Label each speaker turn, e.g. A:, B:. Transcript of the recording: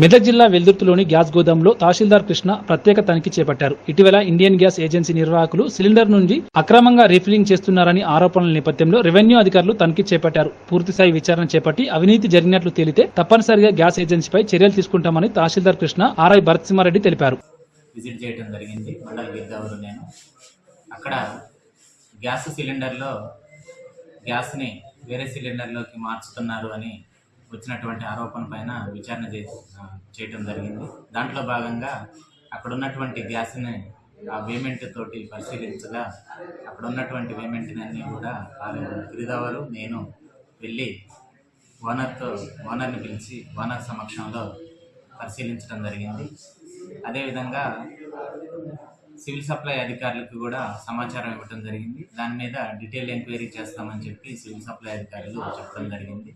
A: మెదక్ జిల్లా వెల్దుర్తిలోని గ్యాస్ గోదాంలో తహసీల్దార్ కృష్ణ ప్రత్యేక తనిఖీ చేపట్టారు. ఇటీవల ఇండియన్ గ్యాస్ ఏజెన్సీ నిర్వాహకులు సిలిండర్ నుంచి అక్రమంగా రీఫిలింగ్ చేస్తున్నారని ఆరోపణల నేపథ్యంలో రెవెన్యూ అధికారులు తనిఖీ చేపట్టారు. పూర్తిస్థాయి విచారణ చేపట్టి అవినీతి జరిగినట్లు తేలితే తప్పనిసరిగా గ్యాస్ ఏజెన్సీపై చర్యలు తీసుకుంటామని తహసీల్దార్ కృష్ణ ఆర్ఐ భరత్సింహారెడ్డి తెలిపారు.
B: విజిట్ చేయడం జరిగింది. నేను. అక్కడ గ్యాస్ సిలిండర్లో గ్యాస్ని వేరే సిలిండర్లోకి మార్చుతున్నారు అని వచ్చినటువంటి ఆరోపణ పైన విచారణ చే చేయటం జరిగింది. దాంట్లో భాగంగా అక్కడ ఉన్నటువంటి గ్యాస్ని ఆ పేమెంట్ తోటి పరిశీలించగా అక్కడ ఉన్నటువంటి పేమెంట్ని అన్నీ కూడా వాళ్ళు గిరిదవరు నేను వెళ్ళి ఓనర్తో ఓనర్ని పిలిచి ఓనర్ సమక్షంలో పరిశీలించడం జరిగింది. అదేవిధంగా సివిల్ సప్లై అధికారులకు కూడా సమాచారం ఇవ్వడం జరిగింది. దాని మీద డీటెయిల్ ఎంక్వైరీ చేస్తామని చెప్పి సివిల్ సప్లై అధికారులు చెప్పడం జరిగింది.